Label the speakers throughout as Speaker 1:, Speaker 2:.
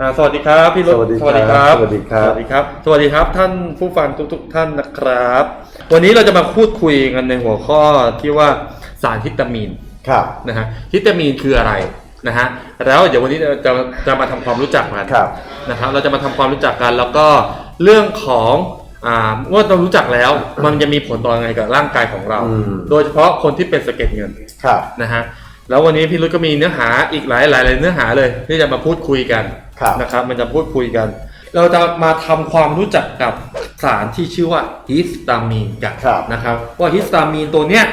Speaker 1: อ่าสวัสดีครับพี่รถ
Speaker 2: สวัสดีครับ
Speaker 1: สวัสดีครับ
Speaker 2: สวัสดีครับ
Speaker 1: สวัสดีครับ ท่านผู้ฟังทุกๆท่านนะครับ วันนี้เราจะมาพูดคุยกันในหัวข้อที่ว่าสารฮิตามีน
Speaker 2: ครับ
Speaker 1: นะฮะฮิตามีนคืออะไรนะฮะแล้วเดี๋ยววันนี้เราจะจะมาทำความรู้จักมัน
Speaker 2: ครับ
Speaker 1: นะครับ เราจะมาทำความรู้จักกันแล้วก็เรื่องของอ่าเมื่อเรารู้จักแล้ว มันจะมีผลต่อยังไงกับร่างกายของเรา
Speaker 2: อืม
Speaker 1: โดยเฉพาะคนที่เป็นสะเก็ดเงิน
Speaker 2: ครับ
Speaker 1: นะฮะแล้ววันนี้พี่รุ้ก็มีเนื้อหาอีกหลายหลายหลายเนื้อหาเลยที่จะมาพูดคุยกัน
Speaker 2: ครับ
Speaker 1: นะครับมันจะพูดคุยกัน เราจะมาทำความรู้จักกับสารที่ชื่อว่าฮิสตามีนกัน
Speaker 2: ครับ
Speaker 1: นะครับว่าฮิสตามีนตัวเนี้ย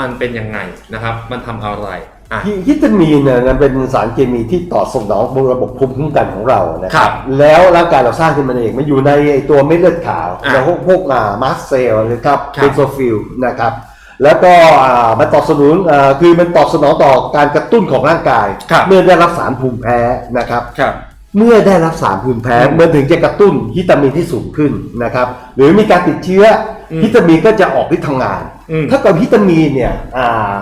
Speaker 1: มันเป็นยังไงนะครับ มันทำอะไรอะ
Speaker 2: ฮิฮิตามีนเนี่ยมันเป็นสารเคมีที่ตอบสนองบนระบบภูมิคุ้มกันของเรานะค
Speaker 1: ครั
Speaker 2: รับบแล้วร่างกายเราสร้างขึ้นมาเองมันอยู่ในไอ้ตัวเม็ดเลือดขาว
Speaker 1: อะ
Speaker 2: แล้วพวกพวกอ่ามาสเซลนะครับ
Speaker 1: ครับ
Speaker 2: เบนโซฟิลนะครับแล้วก็อ่ามันตอบสนองอ่าคือมันตอบสนองต่อการกระตุ้นของร่างกาย
Speaker 1: ครับ
Speaker 2: เมื่อได้รับสารภูมิแพ้นะครับ
Speaker 1: ครับ
Speaker 2: เมื่อได้รับสารภูมิแพ้
Speaker 1: อืม
Speaker 2: มันถึงจะกระตุ้นฮิตามีนที่สูงขึ้นนะครับ หรือมีการติดเชื้ออ
Speaker 1: ม
Speaker 2: ฮิตามีนก็จะออกฤทธิ์ทำงาน
Speaker 1: อืม
Speaker 2: ถ้ากับฮิตามีนเนี่ยอ่า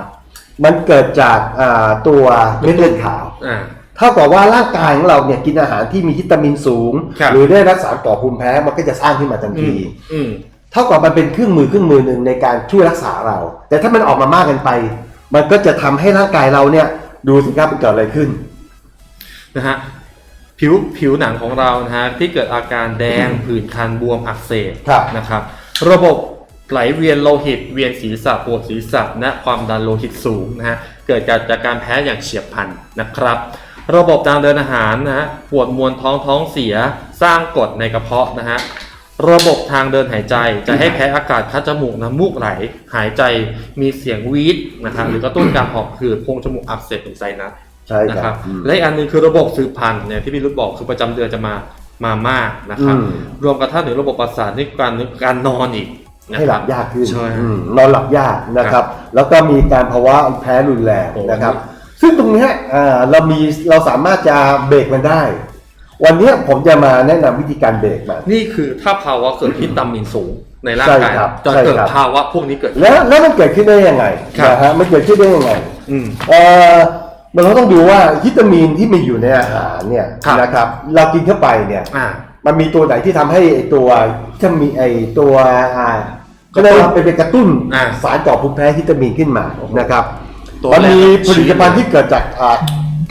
Speaker 2: มันเกิดจากอ่าตัวเม็ดเลือดขาว
Speaker 1: อ่า
Speaker 2: เท่ากับว่าร่างกายของเราเนี่ยกินอาหารที่มีฮิตามินสูง
Speaker 1: ครับ
Speaker 2: หรือได้รับสารก่อภูมิแพ้มันก็จะสร้างขึ้นมาทัน
Speaker 1: อื
Speaker 2: ที
Speaker 1: มอืม
Speaker 2: เท่ากับมันเป็นเครื่องมือเครื่องมือหนึ่งในการช่วยรักษาเรา แต่ถ้ามันออกมามากเกินไป มันก็จะทำให้ร่างกายเราเนี่ยดูสิครับมันเกิดอะไรขึ้น
Speaker 1: นะฮะ ผิวผิวหนังของเรานะฮะที่เกิดอาการแดงผื่นคันบวมอักเสบ
Speaker 2: ครับ
Speaker 1: นะครับ ระบบไหลเวียนโลหิต เวียนศีรษะปวดศีรษะและความดันโลหิตสูงนะฮะเกิดจากจากการแพ้อย่างเฉียบพลันนะครับ ระบบทางเดินอาหารนะฮะปวดมวนท้องท้องเสียสร้างกรดในกระเพาะนะฮะระบบทางเดินหายใจจะให้แพ้อากาศคัดจมูกน้ำมูกไหล หายใจมีเสียงวีดนะครับหรือกระตุ้นการหอบหืดโพรงจมูกอักเสบเป็นไซนัส
Speaker 2: ใช่
Speaker 1: นะ
Speaker 2: ค
Speaker 1: ค
Speaker 2: รั
Speaker 1: รั
Speaker 2: บบอืม
Speaker 1: และอีกอันหนึงคือระบบสืบพันธุ์เนี่ยที่พี่รุธบอกคือประจำเดือนจะมามามากนะครับ
Speaker 2: อืม
Speaker 1: รวมกระทั่งถึงระบบประสาทในการการนอนอีกนะ
Speaker 2: ให้
Speaker 1: ค
Speaker 2: ห
Speaker 1: รั
Speaker 2: ลับยากขึ้น
Speaker 1: ใช่
Speaker 2: อืมนอนหลับยากนะครับ แล้วก็มีการภาวะแพ้รุนแรง
Speaker 1: โอ้
Speaker 2: นะครับ ซึ่งตรงเนี้ยอ่าเรามีเราสามารถจะเบรกมันได้ วันเนี้ยผมจะมาแนะนำวิธีการเบรกมัน
Speaker 1: นี่คือถ้าภาวะเกิดฮิตามินสูงในร่าง
Speaker 2: ใช่
Speaker 1: กาย
Speaker 2: ครับ
Speaker 1: จะ
Speaker 2: ใช่
Speaker 1: เกิด
Speaker 2: ครับ
Speaker 1: ภาวะพวกนี้เกิดขึ้น
Speaker 2: แล้วแล้วมันเกิดขึ้นได้ยังไง
Speaker 1: ครับ
Speaker 2: นะฮะมันเกิดขึ้นได้ยังไง
Speaker 1: อื ม
Speaker 2: เอ่อมันเราต้องดูว่าวิตามินที่มันอยู่ในอาหารเนี่ย
Speaker 1: ครับ
Speaker 2: นะครับ เรากินเข้าไปเนี่ย
Speaker 1: อ่า
Speaker 2: มันมีตัวไหนที่ทำให้ไอ้ตัวที่มีไอ้ตัวอ่าก็เรียกว่าเป็นเป็นกระตุ้น
Speaker 1: อ่า
Speaker 2: สารก่อภูมิแพ้ฮิตามินขึ้นมานะครับ
Speaker 1: ตัว
Speaker 2: มันมี
Speaker 1: แรก
Speaker 2: ผลิตภัณฑ์ที่เกิดจากอ่า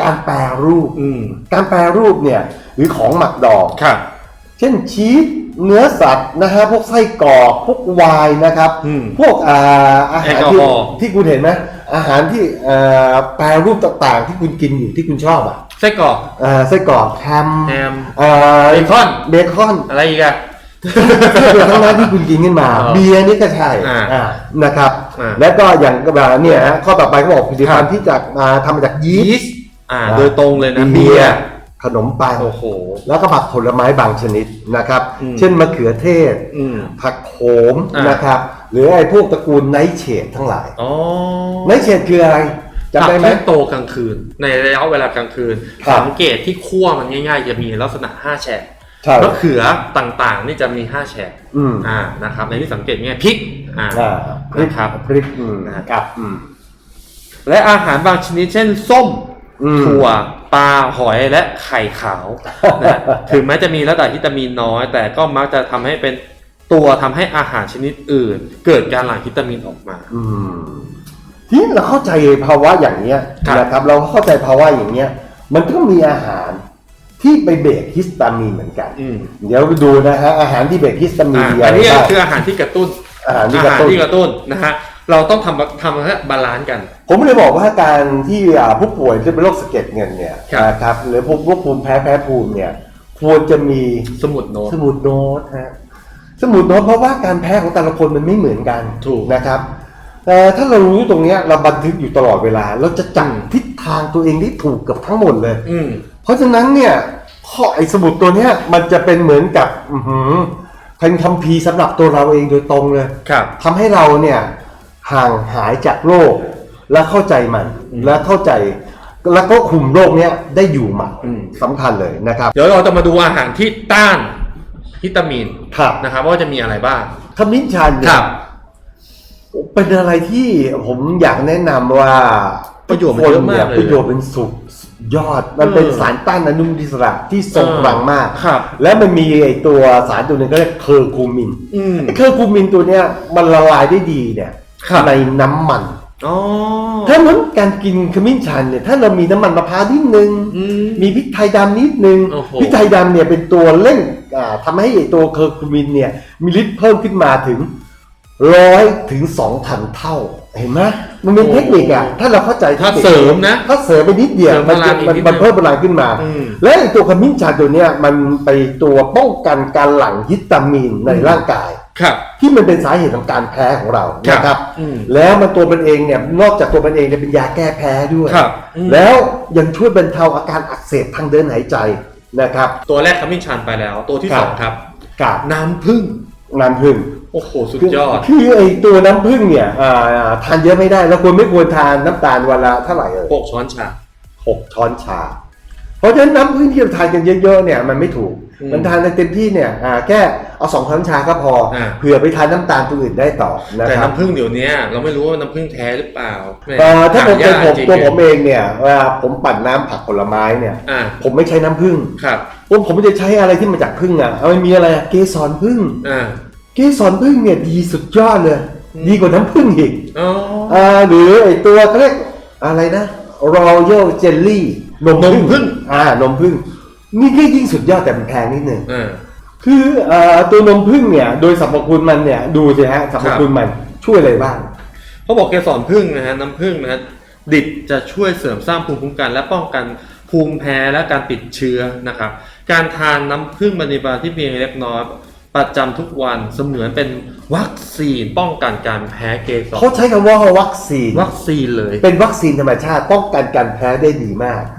Speaker 2: การแปรรูป
Speaker 1: อืม
Speaker 2: การแปรรูปเนี่ยหรือของหมักดอง
Speaker 1: ครับ
Speaker 2: เช่นชีส เนื้อสัตว์นะฮะพวกไส้กรอกพวกไวน์นะครับ
Speaker 1: อืม
Speaker 2: พวกอ่าอาหาร
Speaker 1: แอลกอ
Speaker 2: ที่
Speaker 1: ฮอล์
Speaker 2: ที่คุณเห็นไหมอาหารที่เอ่อแปรรูปต่างๆ ที่คุณกินอยู่ที่คุณชอบอะ
Speaker 1: ไส้กรอก
Speaker 2: เอ่อไส้กรอกแฮม
Speaker 1: แฮม
Speaker 2: เอ่อ
Speaker 1: เบคอน
Speaker 2: เบคอน
Speaker 1: อะไรอีกอะ
Speaker 2: ที่เป็นทั้งนั้นที่คุณกินขึ้นมา
Speaker 1: อ๋อ
Speaker 2: เบียร์นี่ก็ใช่
Speaker 1: อ่า
Speaker 2: อ่านะครับ
Speaker 1: อ่า
Speaker 2: แล้วก็อย่างแบบเนี่ยฮะข้อต่อไปเขาบอกผลิตภัณฑ์ที่จากมาทำมาจากยีสต์
Speaker 1: อ่า
Speaker 2: อ่า
Speaker 1: โดยตรงเลยนะ
Speaker 2: เบียร์ ขนมปัง
Speaker 1: โอ้โห
Speaker 2: แล้วก็ผักผลไม้บางชนิดนะครับ
Speaker 1: อืม
Speaker 2: เช่นมะเขือเทศ
Speaker 1: อืม
Speaker 2: ผักโขม
Speaker 1: อ่าน
Speaker 2: นะครับ หรือไอ้พวกตระกูลไนท์เชดทั้งหลาย
Speaker 1: อ๋อ
Speaker 2: ไนท์เชดคืออะไรจำได้ไหม
Speaker 1: ผักที่โตกลางคืน ในระยะเวลากลางคืน
Speaker 2: ครับ
Speaker 1: สังเกตที่คั่วมันง่าย ๆ จะมีลักษณะ 5 แฉก
Speaker 2: ใช่
Speaker 1: มะเขือต่างๆ นี่จะมี 5 แฉก
Speaker 2: อืม
Speaker 1: อ่านะครับในที่สังเกตง่ายพริกอ่า
Speaker 2: อ่าพริก
Speaker 1: นะครับ
Speaker 2: พริกอืม
Speaker 1: นะครับ
Speaker 2: อืม
Speaker 1: และอาหารบางชนิดเช่น ส้ม
Speaker 2: อืม
Speaker 1: ถั่ว ปลาหอยและไข่ขาวนะถึงแม้จะมีระดับวิตามินน้อย แต่ก็มักจะทำให้เป็นตัวทำให้อาหารชนิดอื่น เกิดการหลั่งวิตามินออกมา
Speaker 2: อืมทีนี้เราเข้าใจภาวะอย่างเนี้ย
Speaker 1: ครับ
Speaker 2: นะครับ เราเข้าใจภาวะอย่างเนี้ย มันก็มีอาหารที่ไปเบรกฮิสตามีนเหมือนกัน
Speaker 1: อืม
Speaker 2: เดี๋ยวดูนะฮะอาหารที่เบรกฮิสตามีน
Speaker 1: อ่า
Speaker 2: มี
Speaker 1: อั
Speaker 2: อะ
Speaker 1: น
Speaker 2: ไร
Speaker 1: นี้
Speaker 2: บ้าง
Speaker 1: คืออาหารที่กระตุ้น
Speaker 2: อาหารที่
Speaker 1: อาก
Speaker 2: ระ
Speaker 1: หาร
Speaker 2: ตุ้น
Speaker 1: ที่กระตุ้นนะฮะเราต้องทำทำให้บาลานซ์กัน
Speaker 2: ผมเลยบอกว่าการที่อ่าผู้ป่วยที่เป็นโรคสะเก็ดเงินเนี่ย
Speaker 1: ครับ
Speaker 2: นะครับหรือพวกพวกภูมิแพ้แพ้ภูมิเนี่ย ควรจะมี
Speaker 1: สมุดโน้ต
Speaker 2: สมุดโน้ตฮะสมุดโน้ตเพราะว่าการแพ้ของแต่ละคนมันไม่เหมือนกัน
Speaker 1: ถูก
Speaker 2: นะครับแต่ถ้าเรารู้ตรงเนี้ยเราบันทึกอยู่ตลอดเวลา เราจะจังทิศทางตัวเองได้ถูกกับทั้งหมดเลย
Speaker 1: อืม
Speaker 2: เพราะฉะนั้นเนี่ยข้อไอ้สมุดตัวเนี้ยมันจะเป็นเหมือนกับอือหือเป็นคัมภีร์สำหรับตัวเราเองโดยตรงเลย
Speaker 1: ครับ
Speaker 2: ทำให้เราเนี่ยห่างหายจากโรค และเข้าใจมัน
Speaker 1: อืม
Speaker 2: และเข้าใจ แล้วก็คุมโรคเนี้ยได้อยู่มัน
Speaker 1: อืม
Speaker 2: สำคัญเลยนะครับ
Speaker 1: เดี๋ยวเราจะมาดูอาหารที่ต้านวิตามิน
Speaker 2: ครับ
Speaker 1: นะครับว่าจะมีอะไรบ้าง
Speaker 2: ขมิ้นชันเนี่ยเป็นอะไรที่ผมอยากแนะนำว่า
Speaker 1: ประโยชน์มันเยอะมากเลย
Speaker 2: ประโยชน์เป็นสุดยอดมันเป็น
Speaker 1: เออ
Speaker 2: สารต้านอนุมูลอิสระที่ทรงพลังมาก
Speaker 1: ครับ
Speaker 2: แล้วมันมีไอตัวสารตัวหนึงก็เรียกเคอร์คูมิน
Speaker 1: อืม
Speaker 2: ไอ้เคอร์คูมินตัวเนี้ยมันละลายได้ดีเนี่ย
Speaker 1: ครับ
Speaker 2: ในน้ำมัน
Speaker 1: อ๋อ
Speaker 2: ถ้าเหมือนการกินขมิ้นชันเนี่ยถ้าเรามีน้ำมันมะพร้าวนิดนึง
Speaker 1: อืม
Speaker 2: มีพริกไทยดำนิดนึง
Speaker 1: โอ้โห
Speaker 2: พริกไทยดำเนี่ยเป็นตัวเร่งอ่าทำให้ไอ้ตัวเคอร์คูมินเนี่ยมีฤทธิ์เพิ่มขึ้นมาถึงร้อยถึงสองพันเท่า เห็นไหมมันเป็นเทคนิคอะถ้าเราเข้าใจ
Speaker 1: ถ้าเสริมนะ
Speaker 2: ถ้าเสริมไปนิดเดียว
Speaker 1: เสริม
Speaker 2: มัน
Speaker 1: พลั
Speaker 2: จะ
Speaker 1: งอีก
Speaker 2: มัน
Speaker 1: นิด
Speaker 2: มัน
Speaker 1: นึง
Speaker 2: เพิ่มพลังขึ้นมา
Speaker 1: อืม
Speaker 2: และไอ้ตัวขมิ้นชันตัวเนี้ยมันไปตัวป้องกันการหลั่งฮิสตามีนในร่างกาย
Speaker 1: ครับ
Speaker 2: ที่มันเป็นสาเหตุของการแพ้ของเรา
Speaker 1: ครับ
Speaker 2: นะครับ
Speaker 1: อืม
Speaker 2: แล้วมันตัวมันเองเนี่ยนอกจากตัวมันเองเนี่ยเป็นยาแก้แพ้ด้วย
Speaker 1: ครับอืม
Speaker 2: แล้วยังช่วยบรรเทาอาการอักเสบทางเดินหายใจนะครับ
Speaker 1: ตัวแรกขมิ้นชันไปแล้ว ตัวที่
Speaker 2: ครับ
Speaker 1: สองครับ
Speaker 2: กับ
Speaker 1: น้ำผึ้ง
Speaker 2: น้ำผึ้ง
Speaker 1: โอ้โห สุดยอด
Speaker 2: คือไอตัวน้ำผึ้งเนี่ยอ่าทานเยอะไม่ได้เราควรไม่ควรทานน้ำตาลวันละเท่าไหร่เอ่ย
Speaker 1: หกช้อนชา
Speaker 2: หกช้อนชา เพราะฉะนั้นน้ำผึ้งที่เราทานกันเยอะๆเนี่ยมันไม่ถูก
Speaker 1: อื ม
Speaker 2: มันทานในเต็มที่เนี่ยอ่าแค่เอาสองช้อนชาก็พออาเผื่อไปทานน้ำตาลตัวอื่นได้ต่อนะ
Speaker 1: แต่
Speaker 2: ครับ
Speaker 1: น้ำผึ้งเดี๋ยวนี้เราไม่รู้ว่าน้ำผึ้งแท้หรือเปล่าแห
Speaker 2: เอ่อถ้าผมเป็น
Speaker 1: ห
Speaker 2: ผม
Speaker 1: ยกจริง
Speaker 2: ตัว
Speaker 1: ๆ
Speaker 2: ผมเองเนี่ยเวลาผมปั่นน้ำผักผลไม้เนี่ย
Speaker 1: อ่า
Speaker 2: ผมไม่ใช้น้ำผึ้ง
Speaker 1: ครับ
Speaker 2: ผมผมจะใช้อะไรที่มาจากผึ้งอะเอามันมีอะไรอะเกสรผึ้ง
Speaker 1: อ่า
Speaker 2: เกสรผึ้งเนี่ยดีสุดยอดเลย
Speaker 1: อืม
Speaker 2: ดีกว่าน้ำผึ้งอีก
Speaker 1: อ๋อ
Speaker 2: อ่าหรือไอตัวเขาเรียกอะไรนะ Royal Jelly นม
Speaker 1: นมผึ้ง
Speaker 2: อ่านมผึ้ง นี่ก็ยิ่งสุดยอดแต่มันแพงนิดนึง
Speaker 1: อ่า
Speaker 2: คือเอ่อตัวนมผึ้งเนี่ย โดยสรรพคุณมันเนี่ย ดูสิฮะสรรพคุณมันช่วยอะไรบ้าง
Speaker 1: เขาบอกเกสรผึ้งนะฮะน้ำผึ้งนะฮะดิบจะช่วยเสริมสร้างภูมิคุ้มกันและป้องกันภูมิแพ้และการติดเชื้อนะครับ การทานน้ำผึ้งบริบาลที่เพียงเล็กน้อยประจำทุกวันเสมือนเป็นวัคซีนป้องกันการแพ้เกสร
Speaker 2: เขาใช้คำว่าวัคซีน
Speaker 1: วัคซีนเลย
Speaker 2: เป็นวัคซีนธรรมชาติป้องกันการแพ้ได้ดีมาก
Speaker 1: โอ้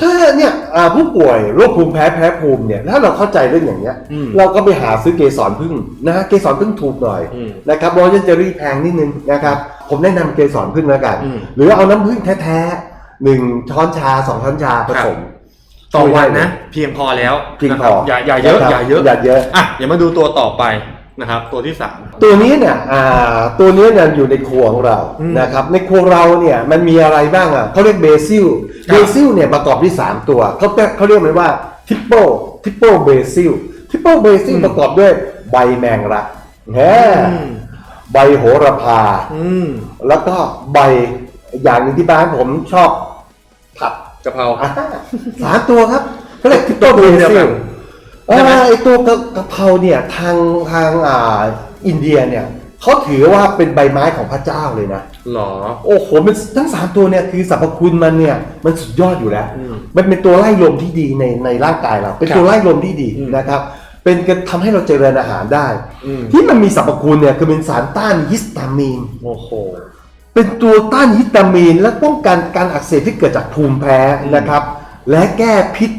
Speaker 2: ถ้าเนี่ยอ่าผู้ป่วยโรคภูมิแพ้แพ้ภูมิเนี่ยถ้าเราเข้าใจเรื่องอย่างเงี้ย
Speaker 1: อืม
Speaker 2: เราก็ไปหาซื้อเกสรพึ่งนะฮะเกสรพึ่งถูกหน่อย
Speaker 1: อืม
Speaker 2: นะครับโรยันเจอรี่แพงนิดนึงนะครับผมแนะนำเกสรพึ่งแล้วกัน
Speaker 1: อืม
Speaker 2: หรือเอาน้ำพึ่งแท้ๆหนึ่งช้อนชาสองช้อนชาผสม
Speaker 1: ต่อวัน
Speaker 2: ช่ยได้
Speaker 1: นะ เพียงพอแล้ว
Speaker 2: เพียง
Speaker 1: นะ
Speaker 2: พ
Speaker 1: ครั
Speaker 2: อบ
Speaker 1: อย่าอย่าเยอะ
Speaker 2: นะครับ
Speaker 1: อย่าเยอะ
Speaker 2: อย่าเยอะ
Speaker 1: อะเดี๋ยวมาดูตัวต่อไปนะครับตัวที่สาม
Speaker 2: ตัวนี้เนี่ยอ่าตัวนี้เนี่ยอยู่ในครัวของเรา
Speaker 1: อืม
Speaker 2: นะครับในครัวเราเนี่ยมันมีอะไรบ้างอะเขาเรียกเบซิล
Speaker 1: ครับ
Speaker 2: เบซิลเนี่ยประกอบด้วยสามตัวเขาเรียกเขาเรียกมันว่าทิปเปิลทิปเปิลเบซิลทิปเปิลเบซิลประกอบด้วยใบแมงลักแฮ
Speaker 1: อืม
Speaker 2: ใบโหระพา
Speaker 1: อืม
Speaker 2: แล้วก็ใบอย่างหนึงที่บ้านผมชอบผัด
Speaker 1: กะเพรา
Speaker 2: อ่าสามตัวครับเขาเรียกทิปเปิลเบ
Speaker 1: เดียว
Speaker 2: ซิ
Speaker 1: กั
Speaker 2: ล
Speaker 1: นใช่ไหม
Speaker 2: ไอตัวกะกะเพราเนี่ยทางทางอ่าอินเดียเนี่ย เขาถือว่าเป็นใบไม้ของพระเจ้าเลยนะ
Speaker 1: หรอ
Speaker 2: โอ้โหมันทั้งสามตัวเนี่ยคือสรรพคุณมันเนี่ยมันสุดยอดอยู่แล้ว
Speaker 1: อืม
Speaker 2: มันเป็นตัวไล่ลมที่ดีในในร่างกายเรา เป็น
Speaker 1: ครับ
Speaker 2: ตัวไล่ลมที่ดี
Speaker 1: อืม
Speaker 2: นะครับ เป็นการทำให้เราเจริญอาหารได้
Speaker 1: อืม
Speaker 2: ที่มันมีสรรพคุณเนี่ยคือเป็นสารต้านฮิสตามีน
Speaker 1: โอ้โห
Speaker 2: เป็นตัวต้านฮิสตามีน และป้องกันการอักเสบที่เกิดจากภูมิแพ้
Speaker 1: อืม
Speaker 2: นะครับ และแก้พิษ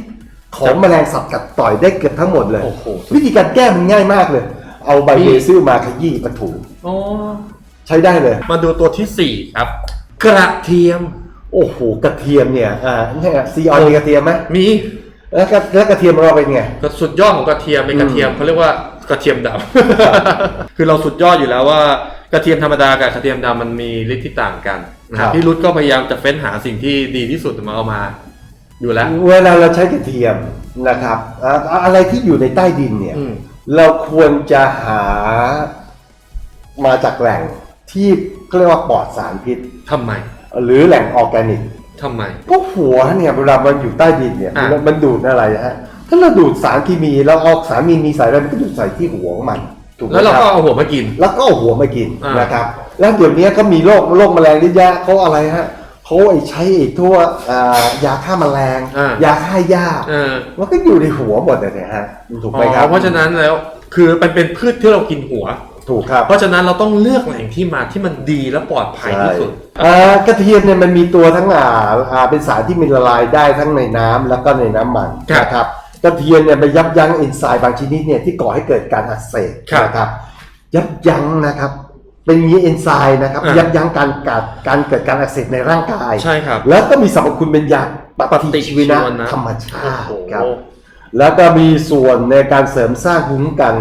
Speaker 2: ของแมลงสัตว์กัดต่อยได้เกือบทั้งหมดเลย
Speaker 1: โอ้โห
Speaker 2: วิธีการแก้มันง่ายมากเลย เอาใบ
Speaker 1: นี่
Speaker 2: เบซิลมาขยี้มาถู
Speaker 1: อ๋อ
Speaker 2: ใช้ได้เลย
Speaker 1: มาดูตัวที่สี่ครับ กระเทียม
Speaker 2: โอ้โหกระเทียมเนี่ยอ่าเนี่ยซีออนมีกระเทียมไหม
Speaker 1: มี
Speaker 2: แล้วกระแล้วกระเทียมเราเป็นไง
Speaker 1: ก็สุดยอดของกระเทียมเป็น
Speaker 2: อืม
Speaker 1: กระเทียมเขาเรียกว่ากระเทียมดำ คือเราสุดยอดอยู่แล้วว่ากระเทียมธรรมดากับกระเทียมดำมันมีฤทธิ์ที่ต่างกันนะครับพี่รุดก็พยายามจะเฟ้นหาสิ่งที่ดีที่สุดมาเอามา อยู่แล้ว
Speaker 2: เวลาเราใช้กระเทียมนะครับอ่าอะไรที่อยู่ในใต้ดินเนี่ย
Speaker 1: อืม
Speaker 2: เราควรจะหามาจากแหล่งที่เขาเรียกว่าปลอดสารพิษ
Speaker 1: ทำไม
Speaker 2: หรือแหล่งออร์แกนิก
Speaker 1: ทำไม
Speaker 2: พวกหัวเนี่ยเวลามันอยู่ใต้ดินเนี่ย
Speaker 1: อะ
Speaker 2: มันมันดูดอะไรฮะถ้าเราดูดสารเคมีเราเอาสารมีมีสายอะไรมันก็ดูดใส่ที่หัวของมันถูกไหม
Speaker 1: แล้วเรา
Speaker 2: ค
Speaker 1: ก็
Speaker 2: รับ
Speaker 1: เอาหัวมากิน
Speaker 2: แล้วก็เอาหัวมากิน
Speaker 1: อ่าน
Speaker 2: นะครับ แล้วเดี๋ยวนี้ก็มีโรคโรคแมลงเยอะแยะเขาอะไรฮะ เขาไอ้ใช้ไอ้ทั่วอ่ายาฆ่าแมลง
Speaker 1: อ่ายา
Speaker 2: ฆ่าหญ้า
Speaker 1: เออ
Speaker 2: มันก็อยู่ในหัวหมดเลยเนี่ยฮะถูกไหมครั
Speaker 1: อ๋
Speaker 2: บ
Speaker 1: อเพราะฉะนั้นแล้วคือมันเป็นพืชที่เรากินหัว
Speaker 2: ถูกครับ
Speaker 1: เพราะฉะนั้นเราต้องเลือกแหล่งที่มาที่มันดีและปลอดภัยที่สุด
Speaker 2: ใช่อ่ากระเทียมเนี่ยมันมีตัวทั้งอ่าอ่าเป็นสารที่มีละลายได้ทั้งในน้ำแล้วก็ในน้ำมัน
Speaker 1: ครับ
Speaker 2: นะครับกระเทียมเนี่ยไปยับยั้งเอนไซม์บางชนิดเนี่ยที่ก่อให้เกิดการอักเสบ
Speaker 1: ครับ
Speaker 2: นะครับ ยับยั้งนะครับ เป็นมีเอนไซม์นะครับ
Speaker 1: อ่ายั
Speaker 2: ยับยั้งการการการเกิดการอักเสบในร่างกาย
Speaker 1: ใช่ครับ
Speaker 2: แล้วก็มีสรรพคุณเป็นยาป
Speaker 1: ปฏิ
Speaker 2: ฏิชีวนะ
Speaker 1: ชีวนะ
Speaker 2: ธรรมชาติ
Speaker 1: โอ้โห
Speaker 2: ครับ แล้วก็มีส่วนในการเสริมสร้างภูมิคุ้มกัน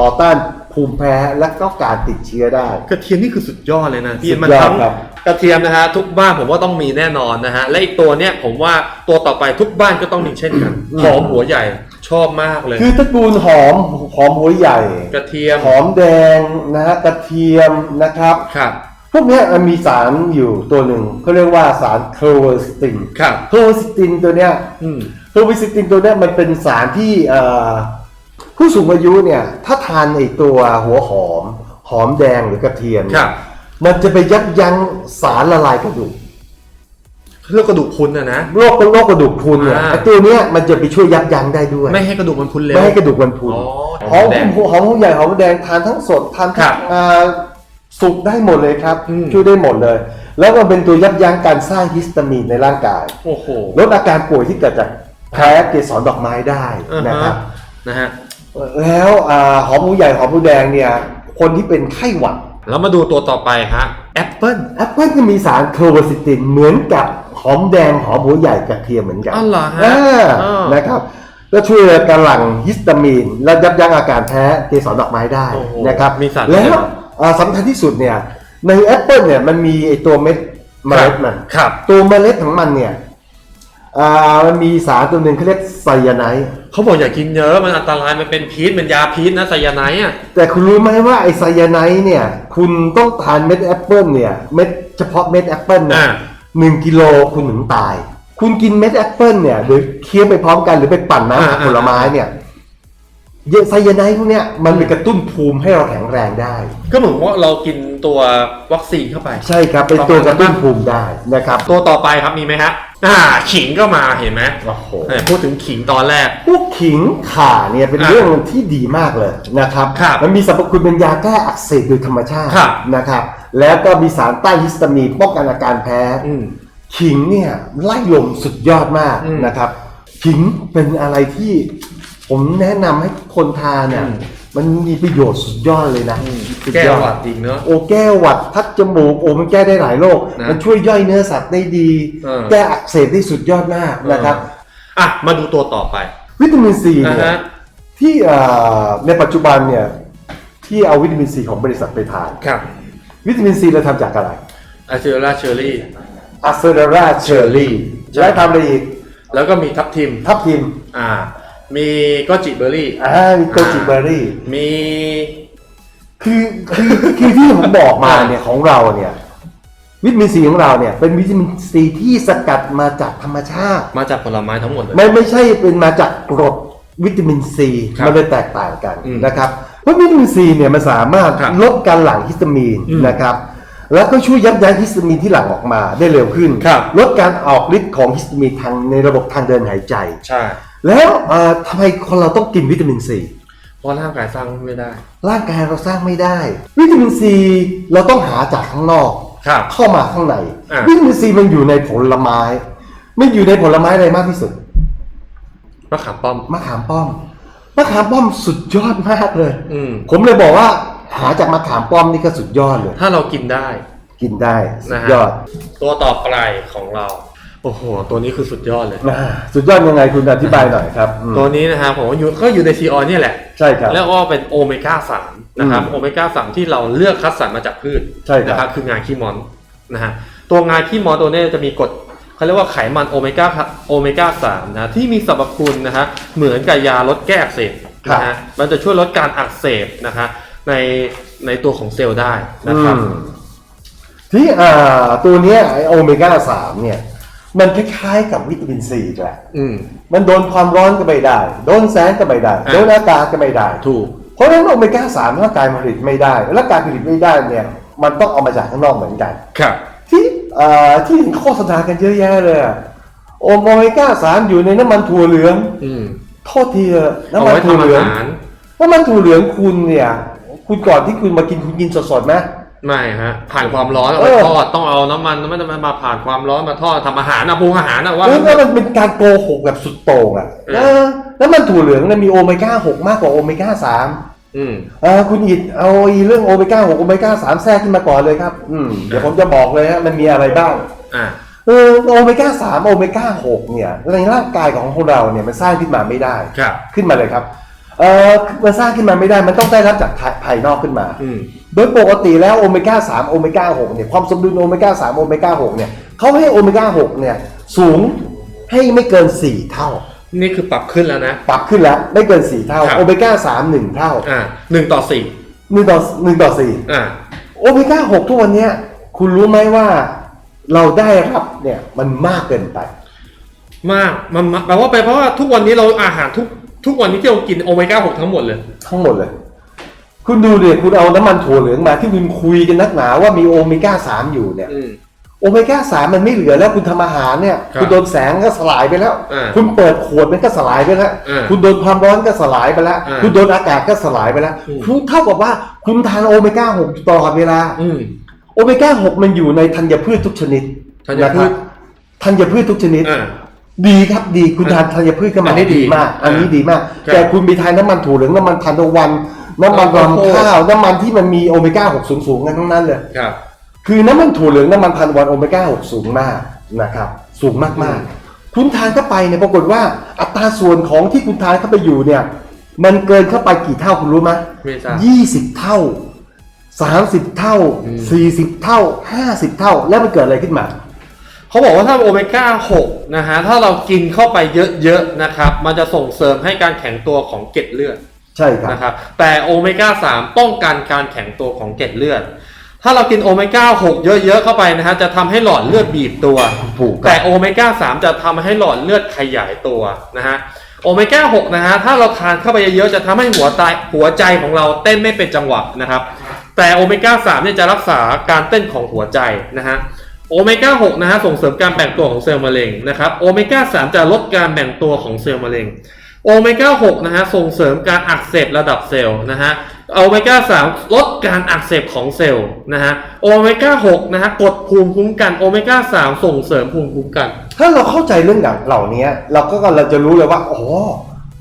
Speaker 2: ต่อต้านภูมิแพ้และก็การติดเชื้อได้
Speaker 1: กระเทียมนี่คือสุดยอดเลยนะพี่
Speaker 2: สุด
Speaker 1: มัน
Speaker 2: ยอด
Speaker 1: ทั้ง
Speaker 2: ครับ
Speaker 1: กระเทียมนะฮะทุกบ้านผมว่าต้องมีแน่นอนนะฮะและอีกตัวเนี้ยผมว่าตัวต่อไปทุกบ้านก็ต้องมีเช่นกันหอมหัวใหญ่ ชอบมากเลย
Speaker 2: คือตระกูลหอมหอมหัวใหญ่
Speaker 1: กระเทียม
Speaker 2: หอมแดงนะฮะกระเทียมนะครับ
Speaker 1: ครับ
Speaker 2: พวกเนี้ยมันมีสารอยู่ตัวหนึ่งเขาเรียกว่าสารเคอร์เวอร์สติน
Speaker 1: ครับ
Speaker 2: เคอร์เวอร์สตินตัวเนี้ย
Speaker 1: อืม
Speaker 2: เคอร์เวอร์สตินตัวเนี้ยมันเป็นสารที่เอ่อผู้สูงอายุเนี่ย ถ้าทานไอตัวหัวหอม หอมแดงหรือกระเทียม
Speaker 1: ครับ
Speaker 2: มันจะไปยับยั้งสารละลายกระดูก
Speaker 1: เรื่องกระดูกพรุนนะนะ
Speaker 2: โรคโรคกระดูกพรุนเนี่ย
Speaker 1: อ่า
Speaker 2: ไอตัวเนี้ยมันจะไปช่วยยับยั้งได้ด้วย
Speaker 1: ไม่ให้กระดูกมันพรุนเร็ว
Speaker 2: ไม่ให้กระดูกมันพรุน
Speaker 1: อ๋อ
Speaker 2: หอม
Speaker 1: แดง
Speaker 2: หอมหัวใหญ่หอมแดงทานทั้งสดทาน
Speaker 1: ครั
Speaker 2: ทั้ง
Speaker 1: บ
Speaker 2: อ่าสุกได้หมดเลยครับ
Speaker 1: อืม
Speaker 2: ช่วยได้หมดเลย แล้วมันเป็นตัวยับยั้งการสร้างฮิสตามีนในร่างกาย
Speaker 1: โอ้โห
Speaker 2: ลดอาการป่วยที่เกิดจากแพ้เกสรดอกไม้ได้
Speaker 1: อ่า
Speaker 2: นะ
Speaker 1: ฮะ
Speaker 2: ครับ
Speaker 1: นะฮะ
Speaker 2: แล้วอ่าหอมหัวใหญ่หอมหัวแดงเนี่ย คนที่เป็นไข้หวัด
Speaker 1: แล้วมาดูตัวต่อไปฮะ แอปเปิล
Speaker 2: แอปเปิลก็มีสารเคอร์โบซิตินเหมือนกับหอมแดงหอมหัวใหญ่กระเทียมเหมือนกัน
Speaker 1: อ๋อเหรอฮะ
Speaker 2: อ่า
Speaker 1: อ๋อ
Speaker 2: นะครับก็ช่วยการหลั่งฮิสตามีน และยับยั้งอาการแพ้เกสรดอกไม้ได้
Speaker 1: โอ้โห
Speaker 2: นะครับ
Speaker 1: มีสาร
Speaker 2: แล้วอ่าสำคัญที่สุดเนี่ยในแอปเปิลเนี่ยมันมีไอตัวเม็ดเมล็ดมัน
Speaker 1: ครับ
Speaker 2: ตัวเมล็ดของมันเนี่ยอ่ามันมีสารตัวหนึ่งเขาเรียกไซยาไนด์
Speaker 1: เขาบอกอย่ากินเยอะมันอันตรายมันเป็นพิษมันยาพิษนะไซยาไนด์อะ
Speaker 2: แต่คุณรู้ไหมว่าไอไซยาไนด์เนี่ย คุณต้องทานเม็ดแอปเปิลเนี่ยเม็ดเฉพาะเม็ดแอปเปิลเนี่ย
Speaker 1: อ่า
Speaker 2: หนึ่งกิโลคุณถึงตาย คุณกินเม็ดแอปเปิลเนี่ยหรือเคี้ยวไปพร้อมกันหรือไปปั่นน้ำกับ
Speaker 1: อ่า
Speaker 2: ผลไม้เนี่ยเยอะไซยาไนด์พวกเนี้ยมันไปกระตุ้นภูมิให้เราแข็งแรงได้
Speaker 1: ก็เหมือนว่าเรากินตัววัคซีนเข้าไป
Speaker 2: ใช่ครับเป็นตัวกระตุ้นภูมิได้นะครับ
Speaker 1: ตัวต่อไปครับมีไหมฮะ อ่าขิงก็มาเห็นไหม
Speaker 2: โอ้โห
Speaker 1: เออพูดถึงขิงตอนแรก
Speaker 2: พวกขิงข่าเนี่ยเป็น
Speaker 1: อ่า
Speaker 2: เรื่องที่ดีมากเลยนะครับ
Speaker 1: ครับ
Speaker 2: มันมีสรรพคุณเป็นยาแก้อักเสบโดยธรรมชาติ
Speaker 1: ครับ
Speaker 2: นะครับ แล้วก็มีสารต้านฮิสตามีนป้องกันอาการแพ้
Speaker 1: อืม
Speaker 2: ขิงเนี่ยไล่ลมสุดยอดมาก
Speaker 1: อืม
Speaker 2: นะครับ ขิงเป็นอะไรที่ผมแนะนำให้คนทานเนี่ย
Speaker 1: อืม
Speaker 2: มันมีประโยชน์สุดยอดเลยนะสุด
Speaker 1: แก้
Speaker 2: ยอ
Speaker 1: หวัดจริงเนอะ
Speaker 2: โอ้แก้หวัดทัดจมูกโอ้มันแก้ได้หลายโรค
Speaker 1: นะ
Speaker 2: มันช่วยย่อยเนื้อสัตว์ได้ดี
Speaker 1: เออ
Speaker 2: แก้อักเสบได้สุดยอดมากนะครับ
Speaker 1: อะ มาดูตัวต่อไป
Speaker 2: วิตามินซี
Speaker 1: อ่า
Speaker 2: เนี่ย
Speaker 1: ฮะ
Speaker 2: ที่เอ่อในปัจจุบันเนี่ยที่เอาวิตามินซีของบริษัทไปทาน
Speaker 1: ครับ
Speaker 2: วิตามินซีเราทำจากอะไร
Speaker 1: อะเซราเชอรี่
Speaker 2: อะเซราราเชอร์รี่
Speaker 1: ใช่
Speaker 2: แล้วทำอะไรอีก
Speaker 1: แล้วก็มีทับทิม
Speaker 2: ทับทิม
Speaker 1: อ่า มีก็จิเบอร์รี่
Speaker 2: อ่ามีโกจิเบอร์รี่
Speaker 1: มี
Speaker 2: คือคือคือที่ผมบอกมาเนี่ยของเราเนี่ย วิตามินซีของเราเนี่ย เป็นวิตามินซีที่สกัดมาจากธรรมชาติ
Speaker 1: มาจากผลไม้ทั้งหมดเลย
Speaker 2: ไม่ไม่ใช่เป็นมาจากกรดวิตามินซี
Speaker 1: ครับ
Speaker 2: มันเลยแตกต่างกัน
Speaker 1: อืม
Speaker 2: นะครับเพราะวิตามินซีเนี่ยมันสามารถ
Speaker 1: ครับ
Speaker 2: ลดการหลั่งฮิสตามีน
Speaker 1: อืม
Speaker 2: นะครับ แล้วก็ช่วยยับยั้งฮิสตามีนที่หลั่งออกมาได้เร็วขึ้น
Speaker 1: ครับ
Speaker 2: ลดการออกฤทธิ์ของฮิสตามีนทางในระบบทางเดินหายใจ
Speaker 1: ใช่
Speaker 2: แล้วเอ่อทำไมคนเราต้องกินวิตามินซี
Speaker 1: เพราะร่างกายสร้างไม่ได้
Speaker 2: ร่างกายเราสร้างไม่ได้ วิตามินซีเราต้องหาจากข้างนอก
Speaker 1: ครับ
Speaker 2: เข้ามาข้างใน
Speaker 1: อะ
Speaker 2: วิตามินซีมันอยู่ในผลไม้ มันอยู่ในผลไม้อะไรมากที่สุด
Speaker 1: มะขามป้อม
Speaker 2: มะขามป้อม มะขามป้อมสุดยอดมากเลย
Speaker 1: อืม
Speaker 2: ผมเลยบอกว่า หาจากมะขามป้อมนี่ก็สุดยอดเลย
Speaker 1: ถ้าเรากินได้
Speaker 2: กินได้สุ
Speaker 1: นะ
Speaker 2: ด
Speaker 1: ฮะ
Speaker 2: ยอด
Speaker 1: ตัวต่อไปของเรา โอ้โห ตัวนี้คือสุดยอดเลย
Speaker 2: นะสุดยอดยังไงคุณอธิบายหน่อยครับอืม
Speaker 1: ตัวนี้นะฮะผมว่าอยู่ก็อยู่ในซีออยเนี่ยแหละ
Speaker 2: ใช่ครับ
Speaker 1: แล้วก็เป็นโอเมก้าสามนะครับ
Speaker 2: อืม
Speaker 1: โอเมก้าสามที่เราเลือกคัดสรรมาจากพืช
Speaker 2: ใช่ครับ
Speaker 1: นะครับ คืองาขี้มอนนะฮะ ตัวงาขี้มอนตัวเนี้จะมีกรดเขาเรียกว่าไขมันโอเมก้าโอเมก้าสามนะที่มีสรรพคุณนะฮะ เหมือนกับยาลดแก้อักเสบนะฮะ มันจะช่วยลดการอักเสบนะฮะในในตัวของเซลล์ได้นะครับ
Speaker 2: อืมที่อ่าตัวเนี้ยไอโอเมก้าสามเนี่ย มันคล้ายๆกับวิตามินซีแหละ
Speaker 1: อืม
Speaker 2: มันโดนความร้อนก็ไม่ได้ โดนแสงก็ไม่ได้
Speaker 1: อะ
Speaker 2: โดนอากาศก็ไม่ได้
Speaker 1: ถูก
Speaker 2: เพราะฉะนั้นโอเมก้าสามร่างกายผลิตไม่ได้ร่างกายผลิตไม่ได้เนี่ย มันต้องเอามาจากข้างนอกเหมือนกัน
Speaker 1: ครับ
Speaker 2: ที่เอ่อที่เห็นโฆษณากันเยอะแยะเลยอะโอเมก้าสามอยู่ในน้ำมันถั่วเหลือง
Speaker 1: อืม
Speaker 2: โทษทีเถอะ
Speaker 1: เอา
Speaker 2: น้ำมัน
Speaker 1: ไว้
Speaker 2: ถั่ว
Speaker 1: ทำ
Speaker 2: เหลื
Speaker 1: อา
Speaker 2: อง
Speaker 1: หาร
Speaker 2: น้ำมันถั่วเหลืองคุณเนี่ย คุณก่อนที่คุณมากินคุณกินสดๆไหม
Speaker 1: ไม่ฮะผ่านความร้อนเอา
Speaker 2: เอ
Speaker 1: ไป
Speaker 2: อ
Speaker 1: ทอดต้องเอาน้ำมันน้ำมันมาผ่านความร้อนมาทอดทำอาหารนะปรุงอาหารนะว่า
Speaker 2: แล้วก็มันเป็นการโกหกแบบสุดโต่งอะ
Speaker 1: เออ
Speaker 2: เออน้ำมันถั่วเหลืองเนี่ยมีโอเมก้าหกมากกว่าโอเมก้าสาม
Speaker 1: อืม
Speaker 2: เออคุณอิดเอาไอ้เรื่องโอเมก้าหกโอเมก้าสามแทรกขึ้นมาก่อนเลยครับ อืมเดี๋ยวผมจะบอกเลยฮะมันมีอะไรบ้าง
Speaker 1: อ่า
Speaker 2: เออโอเมก้าสามโอเมก้าหกเนี่ยในร่างกายของพวกเราเนี่ยมันสร้างขึ้นมาไม่ได้
Speaker 1: ครับ
Speaker 2: ขึ้นมาเลยครับ เออมันสร้างขึ้นมาไม่ได้ มันต้องได้รับจากภายภายนอกขึ้นมา
Speaker 1: อืม
Speaker 2: โดยปกติแล้วโอเมก้า3โอเมก้า6เนี่ยความสมดุลโอเมก้า3โอเมก้า6เนี่ยเขาให้โอเมก้า6เนี่ยสูงให้ไม่เกิน 4 เท่า
Speaker 1: นี่คือปรับขึ้นแล้วนะ
Speaker 2: ปรับขึ้นแล้วไม่เกิน 4 เท่า
Speaker 1: ครับ
Speaker 2: โอเมก้า3 1 เท่า
Speaker 1: อ่าหนึ่งต่อสี่
Speaker 2: 1ต่อ1ต่อ
Speaker 1: อ่า
Speaker 2: 4โอเมก้า6ทุกวันเนี้ยคุณรู้ไหมว่าเราได้รับเนี่ยมันมากเกินไป
Speaker 1: มากมันมันแปลว่าไปเพราะว่าทุกวันนี้เราอาหารทุก ทุกวันนี้ที่เรากินโอเมก้าหกทั้งหมดเลย
Speaker 2: ทั้งหมดเลย คุณดูดิคุณเอาน้ำมันถั่วเหลืองมาที่คุณคุยกันนักหนาว่ามีโอเมก้า3อยู่เนี่ย
Speaker 1: อืม
Speaker 2: โอเมก้าสามมันไม่เหลือแล้วคุณทำอาหารเนี่ย
Speaker 1: ครับ
Speaker 2: คุณโดนแสงก็สลายไปแล้ว
Speaker 1: อ่า
Speaker 2: คุณเปิดขวดมันก็สลายไปแล้ว
Speaker 1: อ่า
Speaker 2: คุณโดนความร้อนก็สลายไปแล้ว
Speaker 1: อ่า
Speaker 2: คุณโดนอากาศก็สลายไปแล้ว
Speaker 1: อืม
Speaker 2: คุณเท่ากับว่าคุณทานโอเมก้าหกตลอดเวลา
Speaker 1: อืม
Speaker 2: โอเมก้าหกมันอยู่ในธัญพืชทุกชนิด
Speaker 1: ธัญพืช
Speaker 2: นะครับธัญพืชทุกชนิด
Speaker 1: อ่า
Speaker 2: ดีครับดีคุณทานธัญพืชก็
Speaker 1: อั
Speaker 2: มาน
Speaker 1: นี้ดี
Speaker 2: มาก อันนี้ดีมาก
Speaker 1: ครับ
Speaker 2: แต่คุณไปทานน้ำมันถั่วเหลืองน้ำมันทานตะวัน น้ำมัน
Speaker 1: ข้าวโพด
Speaker 2: รำข้าวน้ำมันที่มันมีโอเมก้าหกสูงๆกันทั้งนั้นเลย
Speaker 1: ครับ
Speaker 2: คือน้ำมันถั่วเหลืองน้ำมันพันวันโอเมก้าหกสูงมากนะครับ สูงมากๆ คุณทานเข้าไปเนี่ยปรากฏว่าอัตราส่วนของที่คุณทานเข้าไปอยู่เนี่ย มันเกินเข้าไปกี่เท่าคุณรู้ไหม
Speaker 1: ไม่ทราบ
Speaker 2: ยี่สิบเท่าสามสิบเท่า
Speaker 1: อืม
Speaker 2: สี่สิบเท่าห้าสิบเท่า แล้วมันเกิดอะไรขึ้นมา
Speaker 1: เขาบอกว่าถ้าโอเมก้า 6 นะฮะ ถ้าเรากินเข้าไปเยอะๆนะครับ มันจะส่งเสริมให้การแข็งตัวของเกล็ดเลือด
Speaker 2: ใช่ครับ
Speaker 1: นะครับ แต่โอเมก้า 3 ป้องกันการแข็งตัวของเกล็ดเลือด ถ้าเรากินโอเมก้า 6 เยอะๆเข้าไปนะฮะ จะทำให้หลอดเลือดบีบตัว
Speaker 2: ถูกค
Speaker 1: แต่
Speaker 2: รับ
Speaker 1: โอเมก้า 3 จะทำให้หลอดเลือดขยายตัวนะฮะ โอเมก้า 6 นะฮะ ถ้าเราทานเข้าไปเยอะๆ จะทำให้หัวใจหัวใจของเราเต้นไม่เป็นจังหวะนะครับ แต่โอเมก้า 3 เนี่ยจะรักษาการเต้นของหัวใจนะฮะ โอเมก้า6นะฮะส่งเสริมการแบ่งตัวของเซลล์มะเร็งนะครับโอเมก้า3จะลดการแบ่งตัวของเซลล์มะเร็งโอเมก้า6นะฮะส่งเสริมการอักเสบระดับเซลล์นะฮะโอเมก้า3ลดการอักเสบของเซลล์นะฮะโอเมก้า6นะฮะกดภูมิคุ้มกันโอเมก้า3ส่งเสริมภูมิคุ้มกัน
Speaker 2: ถ้าเราเข้าใจเรื่องเหล่านี้เราก็เราจะรู้เลยว่าอ๋อ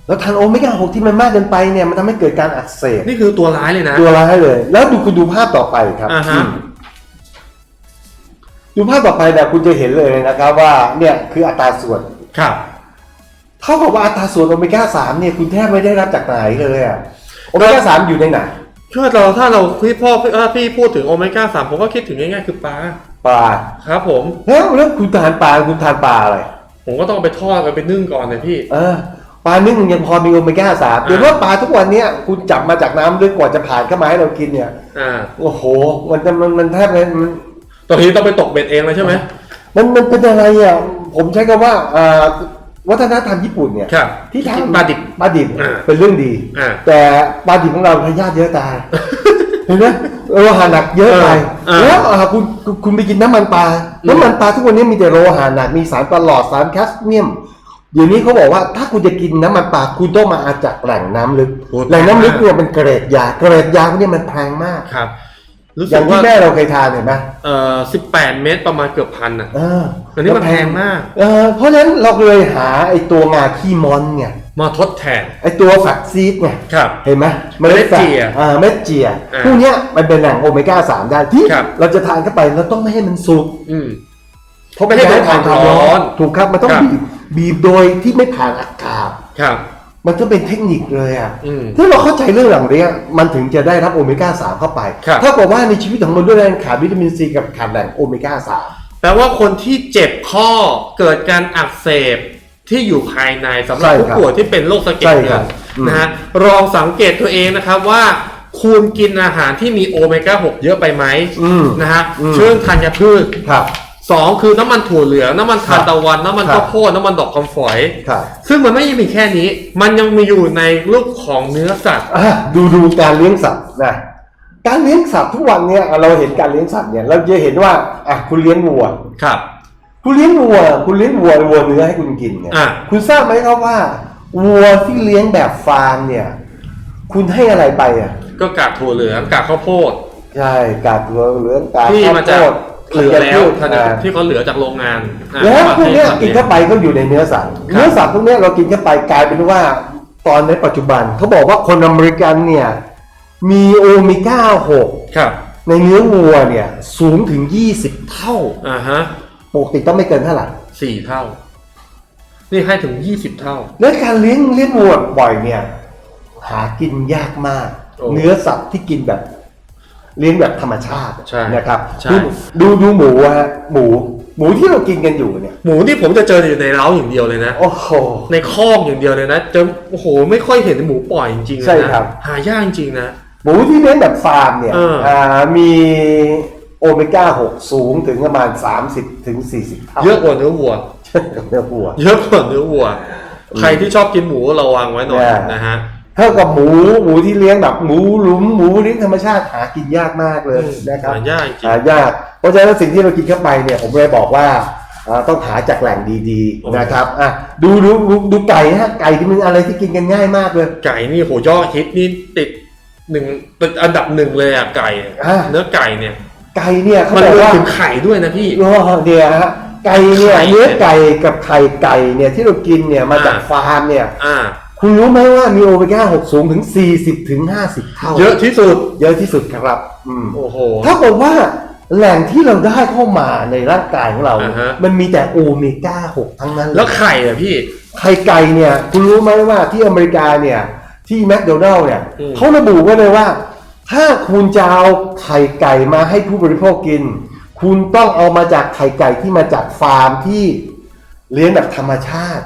Speaker 2: เราทานโอเมก้าหกที่มันมากเกินไปเนี่ยมันทำให้เกิดการอักเสบ
Speaker 1: นี่คือตัวร้ายเลยนะ
Speaker 2: ตัวร้ายเลย แล้วดูคุณดูภาพต่อไปครับ
Speaker 1: อ่าฮะ
Speaker 2: อืม ดูภาพต่อไปเนี่ยคุณจะเห็นเลยนะครับว่าเนี่ยคืออัตราส่วน
Speaker 1: ครับ
Speaker 2: เท่ากับว่าอัตราส่วนโอเมก้าสามเนี่ยคุณแทบไม่ได้รับจากไหนเลยอะโอเมก้าสามอยู่ในไหน
Speaker 1: ช่วยเราถ้าเราพี่พ่อพี่ถ้าพี่พูดถึงโอเมก้า3ผมก็คิดถึงง่ายๆคือปลา
Speaker 2: ปลา
Speaker 1: ครับ ผม
Speaker 2: แล้วแล้วคุณทานปลาคุณทานปลาอะไร
Speaker 1: ผมก็ต้องไปทอดไปไปนึ่งก่อนนะพี่
Speaker 2: เออปลานึ่งยังพอมีโอเมก้าสามเดี๋ยวว่าปลาทุกวันเนี้ยคุณจับมาจากน้ำลึกกว่าจะผ่านเข้ามาให้เรากินเนี่ย
Speaker 1: อ่า
Speaker 2: โอ้โห มันจะมันมันแทบมันมัน
Speaker 1: ตอนนี้ต้องไปตกเบ็ดเองเลยใช่ไหม
Speaker 2: มันมันเป็นอะไรอะผมใช้คำว่าอ่าวัฒนธรรมญี่ปุ่นเนี่ย
Speaker 1: ครับ
Speaker 2: ที่ทำ
Speaker 1: ปลาดิบ
Speaker 2: ปลาดิบ
Speaker 1: อ่า
Speaker 2: เป็นเรื่องดี
Speaker 1: อ่า
Speaker 2: แต่ปลาดิบของเราพยาธิเยอะตายเห็นไหมโลหะหนักเยอะไป
Speaker 1: เออ
Speaker 2: แล้วอ่าคุณคุณคุณไปกินน้ำมันปลา
Speaker 1: อืม
Speaker 2: น้ำมันปลาทุกวันนี้มีแต่โลหะหนักมีสารประหลอดสารแคลเซียมเดี๋ยวนี้เขาบอกว่าถ้าคุณจะกินน้ำมันปลาคุณต้องมาอาจากแหล่งน้ำลึก
Speaker 1: โอ้
Speaker 2: แหล่งน้ำลึกเนี่ยมันเกรดยาเกรดยาพวกนี้มันแพงมาก
Speaker 1: ครับ รู้
Speaker 2: อ
Speaker 1: สึ
Speaker 2: ย่ากงที่
Speaker 1: ว่า
Speaker 2: แม่เราเคยทานเห็นไหม
Speaker 1: เอ่อสิบแปดเมตรประมาณเกือบพันอะ
Speaker 2: เออ
Speaker 1: อันนี้มันแพงมาก
Speaker 2: เออเพราะฉะนั้นเราเลยหาไอ้ตัวงาขี้มอนเนี่ย
Speaker 1: มาทดแทน
Speaker 2: ไอ้ตัวแฟกซีดเนี่ย
Speaker 1: ครับ
Speaker 2: เห็นไหม
Speaker 1: เมล็ดเจีย
Speaker 2: อ่าเม็ดเจีย
Speaker 1: อ่า
Speaker 2: พวกเนี้ยมันเป็นแหล่งโอเมก้าสามได้ที่
Speaker 1: ครับ
Speaker 2: เราจะทานเข้าไปเราต้องไม่ให้มันสุก
Speaker 1: อืม
Speaker 2: เพราะ
Speaker 1: ไม่ให้โดนความร้อน
Speaker 2: ถูกครับมันต้อง
Speaker 1: ครับ
Speaker 2: บีบบีบโดยที่ไม่ผ่านอากาศ
Speaker 1: ครับ
Speaker 2: มันต้องเป็นเทคนิคเลยอะ
Speaker 1: อืม
Speaker 2: ถ้าเราเข้าใจเรื่องเหล่านี้มันถึงจะได้รับโอเมก้าสามเข้าไป
Speaker 1: ครับ
Speaker 2: เท่ากับว่าในชีวิตของมนุษย์เราขาดวิตามินซีกับขาดแหล่งโอเมก้าสาม
Speaker 1: แปลว่าคนที่เจ็บข้อเกิดการอักเสบที่อยู่ภายในสำหรับ
Speaker 2: ใช่
Speaker 1: ผู้
Speaker 2: ครับ
Speaker 1: ป่วยที่เป็นโรคสะเก็ด
Speaker 2: ใช่
Speaker 1: เงิ
Speaker 2: ครั
Speaker 1: น
Speaker 2: บอืม
Speaker 1: นะฮะลองสังเกตตัวเองนะครับว่า คุณกินอาหารที่มีโอเมก้า 6 เยอะไปไหม
Speaker 2: อืม
Speaker 1: นะฮะ
Speaker 2: อืม
Speaker 1: เชื่องธัญพืช
Speaker 2: ครับ
Speaker 1: สองคือน้ำมันถั่วเหลืองน้ำมันทานตะวันน้ำมัน
Speaker 2: ครับ
Speaker 1: ข้าวโพดน้ำมันดอกคำฝอย
Speaker 2: ครับ
Speaker 1: ซึ่งมันไม่ได้มีแค่นี้ มันยังมีอยู่ในรูปของเนื้อสัตว์
Speaker 2: อะดูดูการเลี้ยงสัตว์นะการเลี้ยงสัตว์ทุกวันเนี่ยเราเห็นการเลี้ยงสัตว์เนี่ยเราจะเห็นว่าอะคุณเลี้ยงวัว
Speaker 1: ครับ
Speaker 2: คุณเลี้ยงวัว คุณเลี้ยงวัววัวเนื้อให้คุณกินเนี่ย
Speaker 1: อะ
Speaker 2: คุณทราบไหมครับว่าวัวที่เลี้ยงแบบฟาร์มเนี่ย คุณให้อะไรไปอะ
Speaker 1: ก็กากถั่วเหลืองกากข้าวโพด
Speaker 2: ใช่กากถั่วเหลืองกาก
Speaker 1: ที่
Speaker 2: ข้าว
Speaker 1: มา
Speaker 2: โพ
Speaker 1: จาก
Speaker 2: ด
Speaker 1: เหลือแล้ว
Speaker 2: ธัญพืชอ่า
Speaker 1: ที่เขาเหลือจากโรงงานอะ
Speaker 2: แล้วพวกเนี้ย
Speaker 1: มาให้
Speaker 2: กินเข้าไปก็อยู่ในเนื้อสัตว์
Speaker 1: ครับ
Speaker 2: เนื้อสัตว์พวกเนี้ยเรากินเข้าไปกลายเป็นว่าตอนในปัจจุบันเขาบอกว่าคนอเมริกันเนี่ยมีโอเมก้าหก
Speaker 1: ครับ
Speaker 2: ในเนื้อวัวเนี่ยสูงถึง 20 เท่า
Speaker 1: อ่าฮะ
Speaker 2: ปกติต้องไม่เกินเท่าไหร่
Speaker 1: สี่เท่า นี่ให้ถึงยี่สิบเท่า
Speaker 2: และการเลี้ยงเลี้ยงวัวบ่อยเนี่ย หากินยากมาก
Speaker 1: โอ้
Speaker 2: เนื้อสัตว์ที่กินแบบ เลี้ยงแบบธรรมชาติ
Speaker 1: ใช่
Speaker 2: นะครับ
Speaker 1: ใช่
Speaker 2: ดูดูดูหมูฮะหมู หมูที่เรากินกันอยู่เนี่ย
Speaker 1: หมูที่ผมจะเจออยู่ในเล้าอย่างเดียวเลยนะ
Speaker 2: โอ้โห
Speaker 1: ในคอกอย่างเดียวเลยนะจะโอ้โห ไม่ค่อยเห็นหมูปล่อยจริงๆเลย
Speaker 2: ใช่
Speaker 1: นะครับ หายากจริงๆนะ
Speaker 2: หมูที่เลี้ยงแบบฟาร์มเนี่ย
Speaker 1: เอออ่า
Speaker 2: มีโอเมก้า 6 สูงถึงประมาณ 30ถึง40 เท่า
Speaker 1: เยอะกว่าเนื้อวัว
Speaker 2: เนื้อวัว
Speaker 1: เยอะกว่าเนื้อวัว ใครที่ชอบกินหมูระวังไว้หน่อย
Speaker 2: เนี่ย
Speaker 1: นะฮะ
Speaker 2: เท่ากับหมูหมูที่เลี้ยงแบบหมูหลุมหมูเลี้ยงธรรมชาติหากินยากมากเลยนะครับ
Speaker 1: หายากจริง
Speaker 2: หายาก เพราะฉะนั้นสิ่งที่เรากินเข้าไปเนี่ยผมเลยบอกว่าอ่าต้องหาจากแหล่งดี
Speaker 1: โอ้
Speaker 2: ๆนะครับอะดูดูดูดูไก่นะฮะไก่ที่มันอะไรที่กินกันง่ายมากเลย
Speaker 1: ไก่นี่โหยอดฮิตนี่ติดหนึ่งเป็นอันดับหนึ่งเลยอะไก่
Speaker 2: อ่า
Speaker 1: เนื้อไก่เนี่ย
Speaker 2: ไก่เนี่ยเขา
Speaker 1: มัน
Speaker 2: บอก
Speaker 1: รวม
Speaker 2: ว่า
Speaker 1: ถึงไข่ด้วยนะพี่
Speaker 2: โอ้เนี่ยฮะไก่เนี่ย
Speaker 1: ไข่
Speaker 2: เนื้อไก่กับไข่ไก่เนี่ยที่เรากินเนี่ยมาจาก
Speaker 1: อ่า
Speaker 2: ฟาร์มเนี่ย
Speaker 1: อ่า
Speaker 2: คุณรู้ไหมว่ามีโอเมก้า6สูงถึง 40ถึง50 เท่า
Speaker 1: เยอะที่สุด
Speaker 2: เยอะที่สุดครับอืม
Speaker 1: โอ้โห
Speaker 2: ถ้าบอกว่าแหล่งที่เราได้เข้ามาในร่างกายของเรา
Speaker 1: อ่าฮะ
Speaker 2: มันมีแต่โอเมก้า 6 ทั้งนั้นเย
Speaker 1: แล้วไข่อะพี่
Speaker 2: ไข่ไก่เนี่ยคุณรู้ไหมว่าที่อเมริกาเนี่ยที่แมคโดนัลล์เนี่ย
Speaker 1: อืม
Speaker 2: เขาระบุไว้เลยว่า ถ้าคุณจะเอาไข่ไก่มาให้ผู้บริโภคกิน คุณต้องเอามาจากไข่ไก่ที่มาจากฟาร์มที่เลี้ยงแบบธรรมชาติ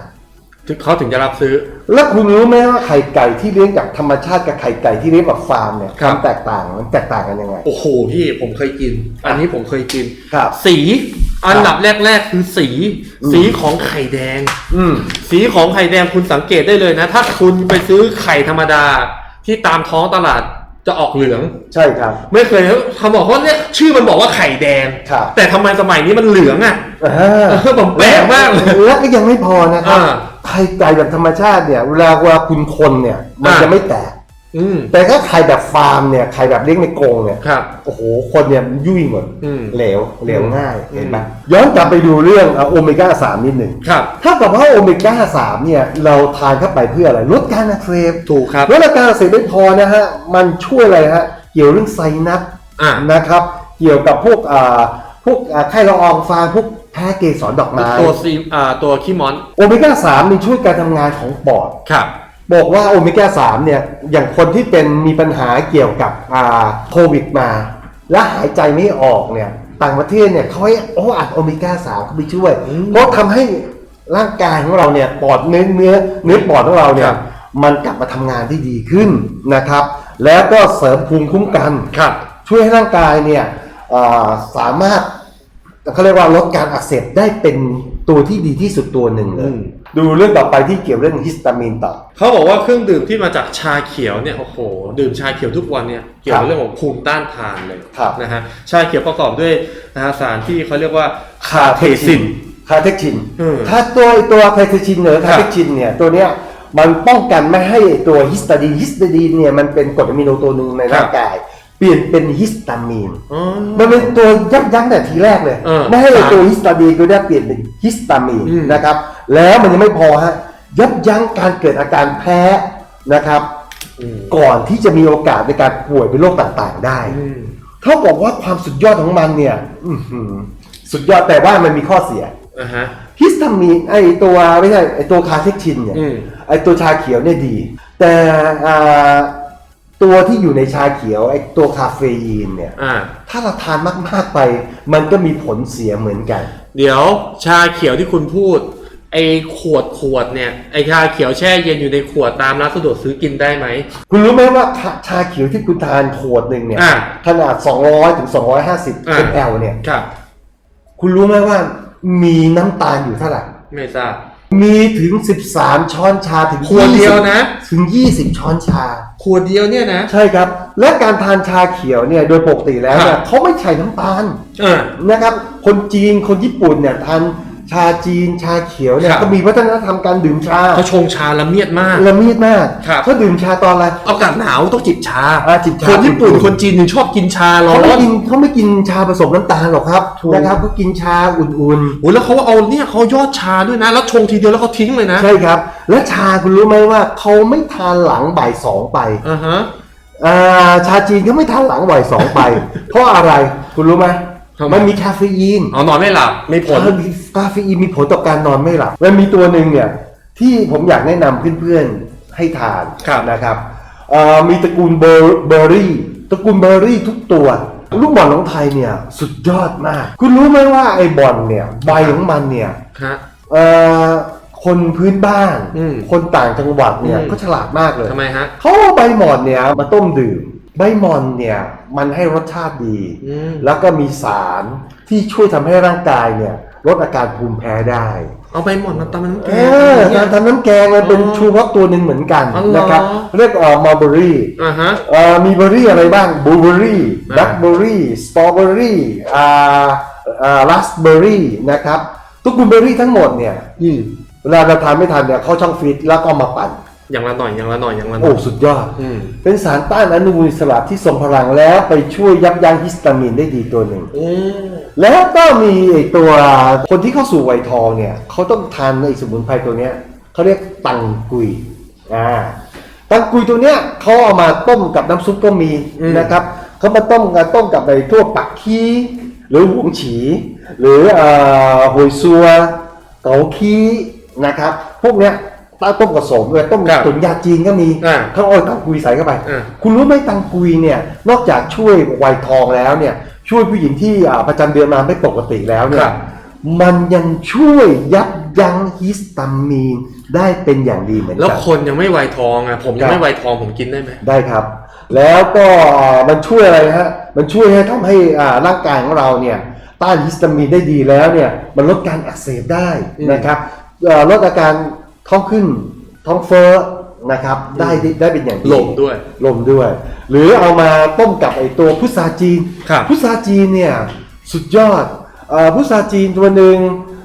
Speaker 1: ถึงเขาถึงจะรับซื้อ
Speaker 2: แล้วคุณรู้ไหมว่าไข่ไก่ที่เลี้ยงจากธรรมชาติกับไข่ไก่ที่เลี้ยงแบบฟาร์มเนี่ย
Speaker 1: ครับ
Speaker 2: มันแตกต่างมันแตกต่างกันยังไง
Speaker 1: โอ้โหพี่ผมเคยกิน อันนี้ผมเคยกิน
Speaker 2: ครับ
Speaker 1: สีอันดับแรก ๆ คือสี
Speaker 2: อืม
Speaker 1: สีของไข่แดง
Speaker 2: อืม
Speaker 1: สีของไข่แดงคุณสังเกตได้เลยนะ ถ้าคุณไปซื้อไข่ธรรมดา ที่ตามท้องตลาดจะออกเหลือง
Speaker 2: ใช่ครับ
Speaker 1: ไม่เคยเขาบอกว่าเนี่ยชื่อมันบอกว่าไข่แดง
Speaker 2: ครับ
Speaker 1: แต่ทำไมสมัยนี้มันเหลืองอะ
Speaker 2: อ่า
Speaker 1: เออผมแปลกมากเลย
Speaker 2: แล้วก็ยังไม่พอนะครับ
Speaker 1: อ่า
Speaker 2: ไข่ไก่แบบธรรมชาติเนี่ยเวลาเวลาคุณคนเนี่ย มัน
Speaker 1: อ่า
Speaker 2: จะไม่แตก
Speaker 1: อืม
Speaker 2: แต่ถ้าไข่แบบฟาร์มเนี่ยไข่แบบเลี้ยงในกรงเนี่ย
Speaker 1: ครับ
Speaker 2: โอ้โหคนเนี่ยยุ่ยหมด
Speaker 1: อืม
Speaker 2: เหลวเหลวง่าย
Speaker 1: อืม
Speaker 2: เห็นไหมย้อนกลับไปดูเรื่องโอเมก้าสามนิดหนึ่ง
Speaker 1: ครับ
Speaker 2: ถ้ากับว่าโอเมก้าสามเนี่ยเราทานเข้าไปเพื่ออะไรลดการอักเสบ
Speaker 1: ถูกครับ
Speaker 2: ลดอาการอักเสบไม่พอนะฮะมันช่วยอะไรฮะเกี่ยวเรื่องไซนัส
Speaker 1: อ่า
Speaker 2: นะครับ เกี่ยวกับพวกอ่าพวกอ่าไข้ละอองฟางพวก แพ้เกสรดอกไม้
Speaker 1: ตัวซีอ่าตัวขี้มอน
Speaker 2: โอเมก้าสามนี่ช่วยการทำงานของปอด
Speaker 1: ครับ
Speaker 2: บอกว่าโอเมก้าสามเนี่ยอย่างคนที่เป็นมีปัญหาเกี่ยวกับอ่าโควิดมา และหายใจไม่ออกเนี่ยต่างประเทศเนี่ยเขาให้โอ้อัดโอเมก้าสามเข้าไปช่วย
Speaker 1: อืม
Speaker 2: เพราะทำให้ร่างกายของเราเนี่ยปอดเนื้อเนื้อเนื้อปอดของเราเนี่
Speaker 1: ค
Speaker 2: ย
Speaker 1: รับ
Speaker 2: มันกลับมาทำงานได้ดีขึ้นนะครับ แล้วก็เสริมภูมิคุ้มกัน
Speaker 1: ครับ
Speaker 2: ช่วยให้ร่างกายเนี่ยอ่าสามารถ เขาเรียกว่าลดการอักเสบได้เป็นตัวที่ดีที่สุดตัวหนึ่งเล
Speaker 1: อื
Speaker 2: ย
Speaker 1: ม
Speaker 2: ดูเรื่องต่อไปที่เกี่ยวเรื่องฮิสตามีนต่อ
Speaker 1: เขาบอกว่าเครื่องดื่มที่มาจากชาเขียวเนี่ยโอ้โหดื่มชาเขียวทุกวันเนี่ยเกี่ยวกับเรื่องของภูมิต้านทานเลย
Speaker 2: ครับ
Speaker 1: นะฮะชาเขียวประกอบด้วยนะฮะสารที่เขาเรียกว่า
Speaker 2: คาเทชินคาเทชิน
Speaker 1: อืม
Speaker 2: ถ้าตัวตัวคาเทชินหรือ
Speaker 1: ครั
Speaker 2: คา
Speaker 1: บ
Speaker 2: เทชินเนี่ยตัวเนี้ยมันป้องกันไม่ให้ตัวฮิสตาดีนฮิสตาดีนเนี่ยมันเป็นกรดอะมิโนตัวหนึ่งในร่างกาย เปลี่ยนเป็นฮิสตามีน
Speaker 1: อ๋อ
Speaker 2: มันเป็นตัวยับยั้งแต่ทีแรกเลย
Speaker 1: เออ
Speaker 2: ไม่ให้ตัวฮิสตาดีนตัวเนี้ยเปลี่ยนเป็นฮิสตามีน
Speaker 1: อืม
Speaker 2: นะครับ แล้วมันยังไม่พอฮะยับยั้งการเกิดอาการแพ้นะครับ
Speaker 1: อืม
Speaker 2: ก่อนที่จะมีโอกาสในการป่วยเป็นโรคต่างๆได้
Speaker 1: อืม
Speaker 2: เท่ากับว่าความสุดยอดของมันเนี่ยอื้อหือสุดยอดแต่ว่ามันมีข้อเสีย
Speaker 1: อ่าฮะ
Speaker 2: ฮิสตามีนไอตัวไม่ใช่ไอตัวคาเทคชินเนี่ย
Speaker 1: อืม
Speaker 2: ไอตัวชาเขียวเนี่ยดี แต่อ่า ตัวที่อยู่ในชาเขียวไอตัวคาเฟอีนเนี่ย
Speaker 1: อ่า
Speaker 2: ถ้าเราทานมากๆไป มันก็มีผลเสียเหมือนกัน
Speaker 1: เดี๋ยวชาเขียวที่คุณพูด ไอ้ขวดขวดเนี่ยไอ้ชาเขียวแช่เย็นอยู่ในขวดตามร้านสะดวกซื้อกินได้ไหม
Speaker 2: คุณรู้ไหมว่าชาชาเขียวที่คุณทานขวดหนึ่งเนี่ย
Speaker 1: อ่า
Speaker 2: ขนาด 200ถึง250
Speaker 1: อ่า
Speaker 2: ml เนี่ย
Speaker 1: ครับ
Speaker 2: คุณรู้ไหมว่ามีน้ำตาลอยู่เท่าไหร่
Speaker 1: ไม่ทราบ
Speaker 2: มีถึง 13 ช้อนชาถึง
Speaker 1: ขวดเดียวนะ
Speaker 2: 20ถึง 20 ช้อนชา
Speaker 1: ขวดเดียวเนี่ยนะ
Speaker 2: ใช่ครับ และการทานชาเขียวเนี่ยโดยปกติแล้วเนี่
Speaker 1: ครั
Speaker 2: ย
Speaker 1: บ
Speaker 2: เขาไม่ใส่น้ำตาล
Speaker 1: อ่า
Speaker 2: นะครับ คนจีนคนญี่ปุ่นเนี่ยทาน ชาจีนชาเขียวเนี่ย
Speaker 1: ครับ
Speaker 2: ก็มีวัฒนธรรมการดื่มชา
Speaker 1: เขาชงชาละเมียดมาก
Speaker 2: ละเมียดมาก
Speaker 1: ครับ
Speaker 2: เขาดื่มชาตอนอะไร
Speaker 1: อากาศหนาวต้องจิบชา
Speaker 2: อ่าจิบชา
Speaker 1: คนญี่ปุ่น
Speaker 2: อุ่นๆ
Speaker 1: คนจีนถึงชอบกินชาร้อ
Speaker 2: เขาไม่
Speaker 1: น
Speaker 2: กินเขาไม่กินชาผสมน้ำตาลหรอกครับ
Speaker 1: ถูก
Speaker 2: นะครับเขากินชาอุ่น
Speaker 1: โอ้ยแล้วเขาเอาเนี่ยเขายอดชาด้วยนะ แล้วชงทีเดียวแล้วเขาทิ้งเลยนะ
Speaker 2: ๆ ใช่ครับ และชาคุณรู้ไหมว่าเขาไม่ทานหลังบ่ายสองไป
Speaker 1: อ่าฮะ
Speaker 2: อ่าชาจีนเขาไม่ทานหลังบ่ายสองไป เพราะอะไรคุณรู้ไหม
Speaker 1: ทำไม
Speaker 2: มันมีคาเฟอีน
Speaker 1: เอานอนไม่หลับไม่ผล
Speaker 2: คาเฟอีนมีผลต่อการนอนไม่หลับมันมีตัวหนึ่งเนี่ยที่ผมอยากแนะนำเพื่อนๆให้ทาน
Speaker 1: ครับ
Speaker 2: นะครับเอ่อมีตระกูลเบอร์เบอร์รี่ตระกูลเบอร์รี่ทุกตัว ลูกบอลของไทยเนี่ยสุดยอดมาก คุณรู้ไหมว่าไอ้บอลเนี่ยใบของมันเนี่ย
Speaker 1: ฮะ
Speaker 2: เอ่อคนพื้นบ้าน
Speaker 1: อืม
Speaker 2: คนต่างจังหวัดเนี่ย
Speaker 1: อืม
Speaker 2: ก็ฉลาดมากเลย
Speaker 1: ทำไมฮะ
Speaker 2: เขาเอาใบหม่อนเนี่ยมาต้มดื่ม ใบหม่อนเนี่ยมันให้รสชาติดี
Speaker 1: อืม
Speaker 2: แล้วก็มีสารที่ช่วยทำให้ร่างกายเนี่ยลดอาการภูมิแพ้ได้
Speaker 1: เอาไปหมดมาตำมันำแก
Speaker 2: เองอการทำน้ำแกงมันเป็น
Speaker 1: อ๋อ
Speaker 2: ชูรสตัวหนึ่งเหมือนกัน
Speaker 1: อ๋อเหรอ
Speaker 2: นะครับเรียกเอ่อมัลเบอรี่
Speaker 1: อ่าฮะ
Speaker 2: เอ่อมีเบอร์รี่อะไรบ้างบลูเบอรี่
Speaker 1: อ่า
Speaker 2: แบล็คเบอรี่สตรอเบอรี่อ่าอ่าราสเบอรี่นะครับทุกกุลเบอร์รี่ทั้งหมดเนี่ยเวลาเราทานไม่ทันเนี่ยเขาช่องฟรีซแล้วก็เอามาปั่น
Speaker 1: อย่างละหน่อยอย่างละหน่อยอย่างละหน่
Speaker 2: โอ้
Speaker 1: อย
Speaker 2: สุดยอด
Speaker 1: อืม
Speaker 2: เป็นสารต้านอนุมูลอิสระที่ทรงพลังแล้วไปช่วยยับยั้งฮิสตามีนได้ดีตัวหนึ่ง
Speaker 1: อืม
Speaker 2: แล้วก็มีไอ้ตัวคนที่เข้าสู่วัยทองเนี่ยเขาต้องทานไอ้สมุนไพรตัวเนี้ยเขาเรียกตังกุยอ่าตังกุยตัวเนี้ยเขาเอามาต้มกับน้ำซุปก็มีนะครับเขามาต้มกับต้มกับไอ้ทั่วปักคีหรือหวงฉี หรือเอ่อหวยซัวเกาคีนะครับ พวกเนี้ย ต้าต้มกับสมเลยต้มกับตุ๋นยาจีนก็มี
Speaker 1: อ่า
Speaker 2: เขาเอาตังกุยใส่เข้าไป
Speaker 1: อ่า
Speaker 2: คุณรู้ไหมตังกุยเนี่ยนอกจากช่วยวัยทองแล้วเนี่ยช่วยผู้หญิงที่อ่าประจำเดือนมาไม่ปกติแล้วเนี่
Speaker 1: ครั
Speaker 2: ย
Speaker 1: บ
Speaker 2: มันยังช่วยยับยั้งฮิสตามีนได้เป็นอย่างดีเหมือน
Speaker 1: แล้ว
Speaker 2: กัน
Speaker 1: คนยังไม่ไวทองอะผมยั
Speaker 2: ครั
Speaker 1: ง
Speaker 2: บ
Speaker 1: ไม่ไวทองผมกินได้ไหม
Speaker 2: ได้ครับ แล้วก็มันช่วยอะไรนะฮะ มันช่วยให้ทำให้อ่าร่างกายของเราเนี่ยต้านฮิสตามีนได้ดีแล้วเนี่ยมันลดการอักเสบได้
Speaker 1: อืม
Speaker 2: นะครับเอ่อลดอาการ ท้องขึ้นท้องเฟ้อนะครับ ได้ได้ได้เป็นอย่างดี
Speaker 1: หลบด้วย
Speaker 2: ลมด้วย หรือเอามาต้มกับไอตัวพุทราจีน
Speaker 1: ครับ
Speaker 2: พุทราจีนเนี่ยสุดยอดเอ่อพุทราจีนตัวหนึ่ง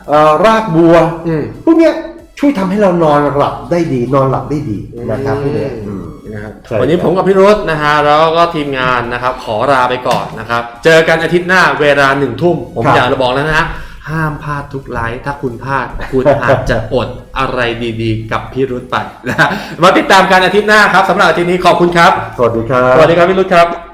Speaker 2: เอ่อรากบัว
Speaker 1: อืม
Speaker 2: พวกเนี้ยช่วยทำให้เรานอนหลับได้ดี นอนหลับได้ดีนะครับพวกเนี้ยอืม
Speaker 1: นะครับ
Speaker 2: ใช่
Speaker 1: วันนี้ผมกับพี่รุธนะฮะแล้วก็ทีมงานนะครับ ขอลาไปก่อนนะครับ เจอกันอาทิตย์หน้าเวลาหนึ่งทุ่มผม
Speaker 2: ครับ
Speaker 1: อยากจะบอกแล้วนะฮะ ห้ามพลาดทุกไลฟ์ถ้าคุณพลาด คุณอาจจะอดอะไรดีๆ กับพี่รุธไปนะฮะมาติดตามกันอาทิตย์หน้าครับสำหรับอาทิตย์นี้ขอบคุณครับ
Speaker 2: สวัสดีครับ
Speaker 1: สวัสดีครับพี่รุธครับ